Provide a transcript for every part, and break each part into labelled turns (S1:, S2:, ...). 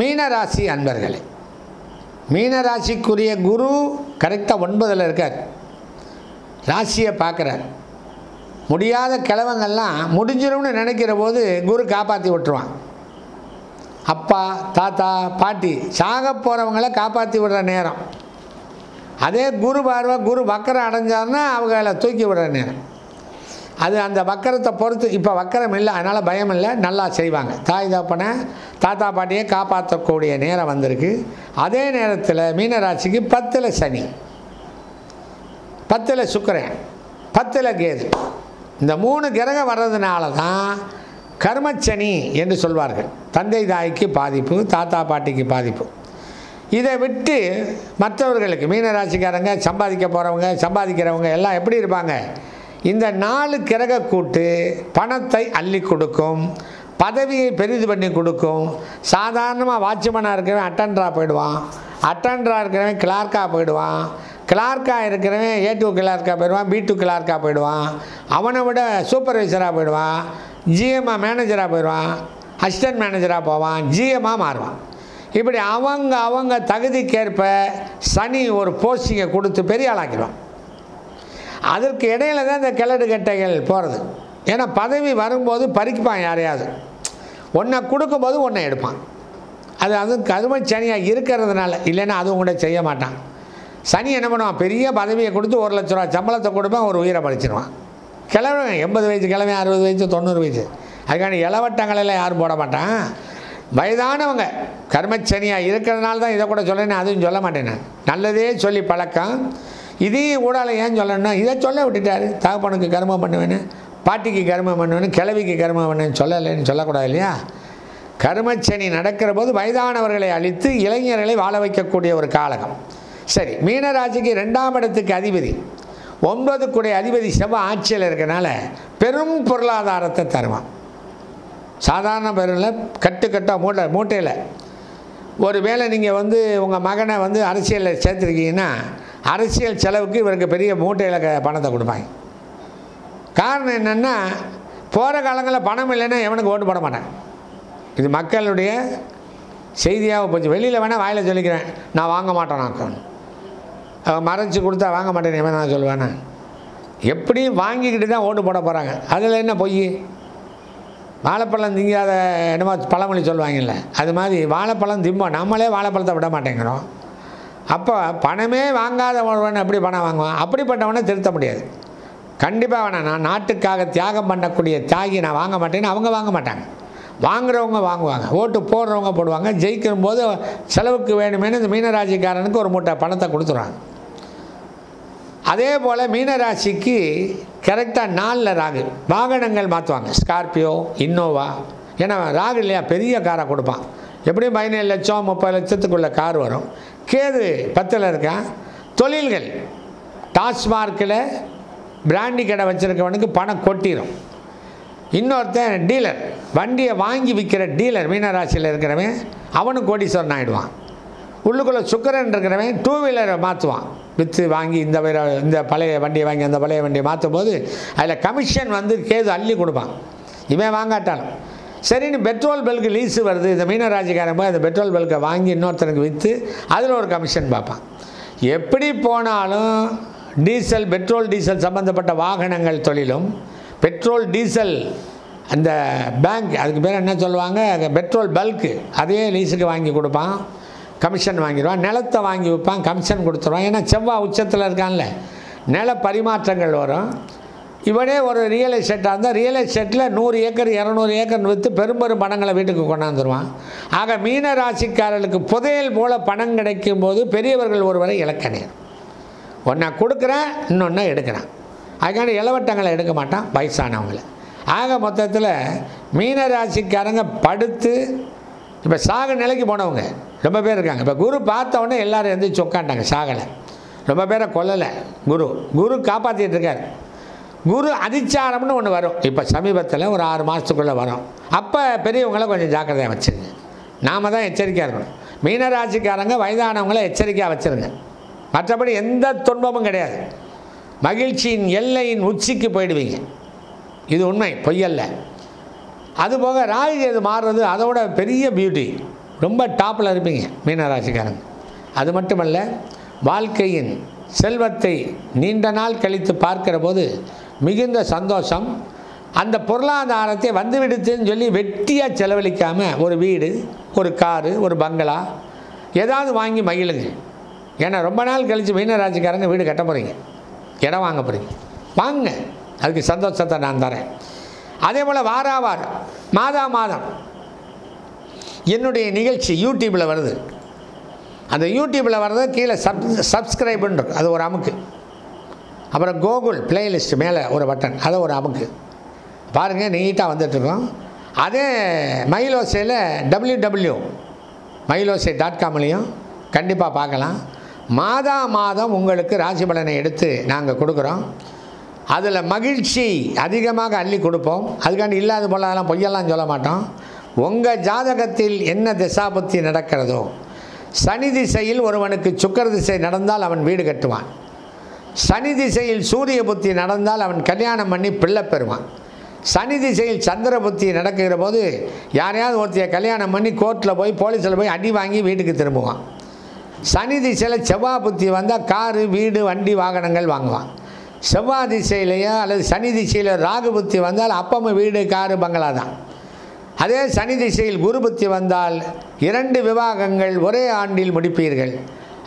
S1: மீனராசி அன்பர்களே மீனராசிக்குரிய குரு கரெக்டாக ஒன்பதில் இருக்கார். ராசியை பார்க்குறார். முடியாத கிழவங்கள்லாம் முடிஞ்சிடும்னு நினைக்கிற போது குரு காப்பாற்றி விட்டுருவான். அப்பா தாத்தா பாட்டி சாக போகிறவங்கள காப்பாற்றி விடுற நேரம். அதே குரு பார்வை குரு வக்கரம் அடைஞ்சாருன்னா அவங்கள தூக்கி விடுற நேரம். அது அந்த வக்கரத்தை பொறுத்து இப்போ வக்கரம் இல்லை அதனால் பயம் இல்லை நல்லா செய்வாங்க. தாய் தப்பனை தாத்தா பாட்டியை காப்பாற்றக்கூடிய நேரம் வந்திருக்கு. அதே நேரத்தில் மீனராசிக்கு பத்தில் சனி பத்தில் சுக்கரன் பத்தில் கேது. இந்த மூணு கிரகம் வர்றதுனால தான் கர்மச்சனி என்று சொல்வார்கள். தந்தை தாய்க்கு பாதிப்பு தாத்தா பாட்டிக்கு பாதிப்பு. இதை விட்டு மற்றவர்களுக்கு மீனராசிக்காரங்க சம்பாதிக்க போகிறவங்க சம்பாதிக்கிறவங்க எல்லாம் எப்படி இருப்பாங்க? இந்த நாலு கிரக கூட்டு பணத்தை அள்ளி கொடுக்கும் பதவியை பெரிது பண்ணி கொடுக்கும். சாதாரணமாக வாட்ச்மேனாக இருக்கிறவன் அட்டண்டராக போயிடுவான். அட்டண்டராக இருக்கிறவன் கிளார்க்காக போயிடுவான். கிளார்க்காக இருக்கிறவன் ஏ டூ கிளார்க்காக போயிடுவான் பி டூ கிளார்க்காக போயிடுவான். அவனை விட சூப்பர்வைசராக போயிடுவான் ஜிஎம்ஆ மேனேஜராக போயிடுவான் அசிஸ்டன்ட் மேனேஜராக போவான் ஜிஎம்மாக மாறுவான். இப்படி அவங்க அவங்க தகுதிக்கேற்ப சனி ஒரு போஸ்டிங்கை கொடுத்து பெரிய ஆளாக்கிடுவான். அதற்கு இடையில தான் இந்த கிழடு கட்டைகள் போகிறது ஏன்னா பதவி வரும்போது பறிப்பான் யாரையாவது. ஒன்றை கொடுக்கும்போது ஒன்றை எடுப்பான். அது அது கரும சனியாக இருக்கிறதுனால இல்லைன்னா அதுவும் கூட செய்ய மாட்டான். சனி என்ன பண்ணுவான்? பெரிய பதவியை கொடுத்து ஒரு லட்ச ரூபா சம்பளத்தை கொடுப்பான் ஒரு உயிரை பறிச்சிருவான். கிழவன் எண்பது வயசு கிழமை அறுபது வயசு தொண்ணூறு வயசு. அதுக்கான இளவட்டங்களெல்லாம் யாரும் போட மாட்டான். வயதானவங்க கர்மச்சனியாக இருக்கிறதுனால தான் இதை கூட சொல்லேன்னு அதுவும் சொல்ல மாட்டேன் நல்லதே சொல்லி பழக்கம். இதையும் ஊடால ஏன் சொல்லணும்னா இதை சொல்ல விட்டுட்டாரு. தகப்பனுக்கு கர்மம் பண்ணுவேன்னு பாட்டிக்கு கர்மம் பண்ணுவேன்னு கிழவிக்கு கர்மம் பண்ணுவேன்னு சொல்லலைன்னு சொல்லக்கூடாது இல்லையா? கர்மச்சனி நடக்கிற போது வயதானவர்களை அழித்து இளைஞர்களை வாழ வைக்கக்கூடிய ஒரு காலகம். சரி மீனராசிக்கு ரெண்டாம் இடத்துக்கு அதிபதி. ஒன்பதுக்குடைய அதிபதி செவ்வாய் ஆட்சியில் இருக்கனால பெரும் பொருளாதாரத்தை தருவான். சாதாரண பெருவில் கட்டுக்கட்டாக மூட்டை மூட்டையில். ஒரு வேளை நீங்கள் வந்து உங்கள் மகனை வந்து அரசியலில் சேர்த்துருக்கீங்கன்னா அரசியல் செலவுக்கு இவருக்கு பெரிய மூட்டையில் பணத்தை கொடுப்பாங்க. காரணம் என்னென்னா போகிற காலங்களில் பணம் இல்லைன்னா எவனுக்கு ஓட்டு போட மாட்டேன். இது மக்களுடைய செய்தியாக போச்சு. வெளியில் வேணால் வாயில் சொல்லிக்கிறேன். நான் வாங்க மாட்டேன் நான் அவன் மறைச்சி கொடுத்தா வாங்க மாட்டேன் எவன் நான் சொல்லுவேன்? எப்படியும் வாங்கிக்கிட்டு தான் ஓட்டு போட போகிறாங்க அதில் என்ன பொய்? வாழைப்பழம் திங்காத என்னமோ பழமொழி சொல்லுவாங்கல்ல. அது மாதிரி வாழைப்பழம் திம்போம். நம்மளே வாழைப்பழத்தை விட மாட்டேங்கிறோம். அப்போ பணமே வாங்காத ஒருவன் எப்படி பணம் வாங்குவான்? அப்படிப்பட்டவனை திருத்த முடியாது. கண்டிப்பாக வேணாம் நான் நாட்டுக்காக தியாகம் பண்ணக்கூடிய தியாகி நான் வாங்க மாட்டேன்னு அவங்க வாங்க மாட்டாங்க. வாங்குறவங்க வாங்குவாங்க. ஓட்டு போடுறவங்க போடுவாங்க. ஜெயிக்கிற போது செலவுக்கு வேணுமேனு இந்த மீனராசிக்காரனுக்கு ஒரு மூட்டை பணத்தை கொடுத்துருவாங்க. அதே போல் மீனராசிக்கு கரெக்டாக நாலில் ராகு. வாகனங்கள் மாற்றுவாங்க ஸ்கார்பியோ இன்னோவா. ஏன்னா ராகு இல்லையா? பெரிய காரை கொடுப்பான். எப்படியும் பதினேழு லட்சம் முப்பது லட்சத்துக்குள்ள கார் வரும். கேது பத்தில் இருக்கான் தொழில்கள். டாஸ்மார்க்கில் பிராண்டி கடை வச்சுருக்கவனுக்கு பணம் கொட்டிடும் இன்னொருத்தன் டீலர். வண்டியை வாங்கி விற்கிற டீலர் மீனராசியில் இருக்கிறவன் அவனும் கோடீஸ்வரன் ஆகிடுவான் உள்ளுக்குள்ளே சுக்கரன் இருக்கிறவன் டூ வீலரை மாற்றுவான் விற்று வாங்கி இந்த இந்த பழைய வண்டியை வாங்கி அந்த பழைய வண்டியை மாற்றும் போது அதில் கமிஷன் வந்து கேது அள்ளி கொடுப்பான். இவன் வாங்காட்டாலும். சரின்னு பெட்ரோல் பல்க்கு லீஸு வருது. இந்த மீனராசிக்காரன் போய் அந்த பெட்ரோல் பல்க்கை வாங்கி இன்னொருத்தனுக்கு விற்று அதில் ஒரு கமிஷன் பார்ப்பான். எப்படி போனாலும் டீசல் பெட்ரோல் டீசல் சம்மந்தப்பட்ட வாகனங்கள் தொழிலும் பெட்ரோல் டீசல் அந்த பேங்க் அதுக்கு பேர் என்ன சொல்லுவாங்க? பெட்ரோல் பல்க்கு அதே லீஸுக்கு வாங்கி கொடுப்பான் கமிஷன் வாங்கிடுவான் நிலத்தை வாங்கி விற்பான் கமிஷன் கொடுத்துருவான். ஏன்னா செவ்வாய் உச்சத்தில் இருக்கான்ல. நில பரிமாற்றங்கள் வரும். இவனே ஒரு ரியல் எஸ்டேட்டாக இருந்தால் ரியல் எஸ்டேட்டில் நூறு ஏக்கர் இரநூறு ஏக்கர் விற்று பெரும் பெரும் பணங்களை வீட்டுக்கு கொண்டாந்துருவான். ஆக மீன ராசிக்காரர்களுக்கு புதையல் போல் பணம் கிடைக்கும் போது பெரியவர்கள் ஒருவரை இலக்கணியர் நேரும் ஒன்றை கொடுக்குறேன் இன்னொன்று எடுக்கிறேன். அதுக்கான இளவட்டங்களை எடுக்க மாட்டான் வயசானவங்களை. ஆக மொத்தத்தில் மீனராசிக்காரங்க படுத்து இப்போ சாக நிலைக்கு போனவங்க ரொம்ப பேர் இருக்காங்க. இப்போ குரு பார்த்தவொடனே எல்லோரும் எல்லாரும் உட்காண்டாங்க சாகலை. ரொம்ப பேரை கொல்லலை. குரு குரு காப்பாற்றிட்டு இருக்கார். குரு அதிச்சாரம்னு ஒன்று வரும். இப்போ சமீபத்தில் ஒரு ஆறு மாதத்துக்குள்ளே வரும். அப்போ பெரியவங்கள கொஞ்சம் ஜாக்கிரதையாக வச்சுருங்க. நாம தான் எச்சரிக்கையாக இருக்கணும். மீனராசிக்காரங்க வயதானவங்கள எச்சரிக்கையாக வச்சுருங்க. மற்றபடி எந்த துன்பமும் கிடையாது. மகிழ்ச்சியின் எல்லையின் உச்சிக்கு போயிடுவீங்க. இது உண்மை பொய்யல்ல. அதுபோக ராகு கேது மாறுறது அதோட பெரிய பியூட்டி ரொம்ப டாப்பில் இருப்பீங்க மீனராசிக்காரங்க. அது மட்டுமல்ல வாழ்க்கையின் செல்வத்தை நீண்ட நாள் கழித்து பார்க்கிற போது மிகுந்த சந்தோஷம். அந்த பொருளாதாரத்தை வந்து விடுத்துன்னு சொல்லி வெட்டியாக செலவழிக்காமல் ஒரு வீடு ஒரு காரு ஒரு பங்களா ஏதாவது வாங்கி மகிழுங்க. ஏன்னா ரொம்ப நாள் கழித்து மீனராசிக்காரங்க வீடு கட்ட போகிறீங்க இடம் வாங்க போகிறீங்க வாங்க. அதுக்கு சந்தோஷத்தை நான் தரேன். அதே போல் வாரா வாரம் மாதா மாதம் என்னுடைய நிகழ்ச்சி யூடியூப்பில் வருது. அந்த யூடியூப்பில் வர்றது கீழே சப் சப்ஸ்கிரைப்னு இருக்கும். அது ஒரு அமுக்கு. அப்புறம் கோகுல் பிளேலிஸ்ட் மேலே ஒரு பட்டன் அதை ஒரு அமுக்கு பாருங்கள் நீட்டாக வந்துட்டுருக்கோம். அதே மயிலோசையில் டபிள்யூ டபிள்யூ மயிலோசை டாட் காம்லேயும் கண்டிப்பாக பார்க்கலாம். மாதா மாதம் உங்களுக்கு ராசி பலனை எடுத்து நாங்கள் கொடுக்குறோம். அதில் மகிழ்ச்சி அதிகமாக அள்ளி கொடுப்போம். அதுக்காண்டி இல்லாத போலலாம் பொய்யெல்லாம் சொல்ல மாட்டோம். உங்கள் ஜாதகத்தில் என்ன திசாபுத்தி நடக்கிறதோ சனி திசையில் ஒருவனுக்கு சுக்கர திசை நடந்தால் அவன் வீடு கட்டுவான். சனி திசையில் சூரிய புத்தி நடந்தால் அவன் கல்யாணம் பண்ணி பிள்ளை பெறுவான். சனி திசையில் சந்திர புத்தி நடக்குகிற போது யாரையாவது ஒருத்தைய கல்யாணம் பண்ணி கோர்ட்டில் போய் போலீஸில் போய் அடி வாங்கி வீட்டுக்கு திரும்புவான். சனி திசையில் செவ்வாய் புத்தி வந்தால் காரு வீடு வண்டி வாகனங்கள் வாங்குவான். செவ்வாய் திசையிலையோ அல்லது சனி திசையில் ராகு புத்தி வந்தால் அப்பம் வீடு காரு பங்களா தான். அதே சனி திசையில் குரு புத்தி வந்தால் இரண்டு விவாகங்கள் ஒரே ஆண்டில் முடிப்பீர்கள்.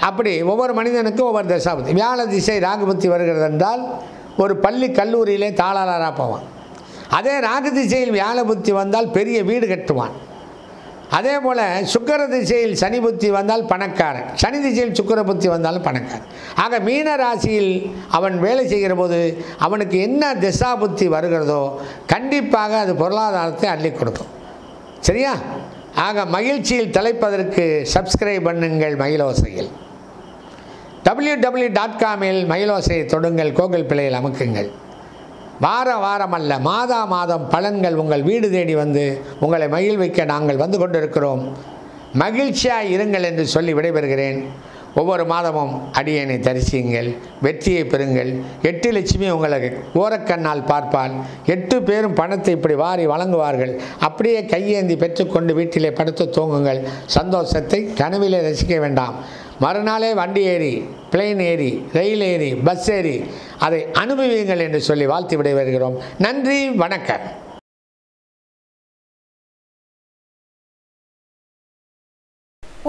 S1: அப்படி ஒவ்வொரு மனிதனுக்கும் ஒவ்வொரு தசாபதி. வியாழ திசை ராகுபத்தி வருகிறது என்றால் ஒரு பள்ளி கல்லூரியிலே தாளாளராக போவான். அதே ராகு திசையில் வியாழ புத்தி வந்தால் பெரிய வீடு கட்டுவான். அதே போல் சுக்கர திசையில் சனி புத்தி வந்தால் பணக்காரன். சனி திசையில் சுக்கர புத்தி வந்தாலும் பணக்காரன். ஆக மீன ராசியில் அவன் வேலை செய்கிற போது அவனுக்கு என்ன திசா புத்தி வருகிறதோ கண்டிப்பாக அது பொருளாதாரத்தை அள்ளி கொடுக்கும். சரியா? ஆக மகிழ்ச்சியில் தலைப்பதற்கு சப்ஸ்கிரைப் பண்ணுங்கள் மயிலோசையில் டபிள்யூ டபிள்யூ டாட் காமில் மயிலோசையை தொடுங்கள் கோகல் பிள்ளையில் அமுக்குங்கள். வார வாரம் அல்ல மாதா மாதம் பலன்கள் உங்கள் வீடு தேடி வந்து உங்களை மகிழ்விக்க நாங்கள் வந்து கொண்டிருக்கிறோம். மகிழ்ச்சியாக இருங்கள் என்று சொல்லி விடைபெறுகிறேன். ஒவ்வொரு மாதமும் அடியனை தரிசியுங்கள் வெற்றியை பெறுங்கள். எட்டு லட்சுமி உங்களை ஓரக்கண்ணால் பார்ப்பால் எட்டு பேரும் பணத்தை இப்படி வாரி வழங்குவார்கள். அப்படியே கையேந்தி பெற்றுக்கொண்டு வீட்டிலே படுத்து தூங்குங்கள். சந்தோஷத்தை கனவிலே ரசிக்க வேண்டாம். மறுநாளே வண்டி ஏறி பிளெயின் ஏறி ரயில் ஏறி பஸ் ஏறி அதை அனுபவியுங்கள் என்று சொல்லி வாழ்த்து வருகிறோம் நன்றி வணக்கம்.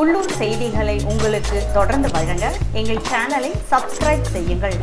S2: உள்ளூர் செய்திகளை உங்களுக்கு தொடர்ந்து வழங்க எங்கள் சேனலை சப்ஸ்கிரைப் செய்யுங்கள்.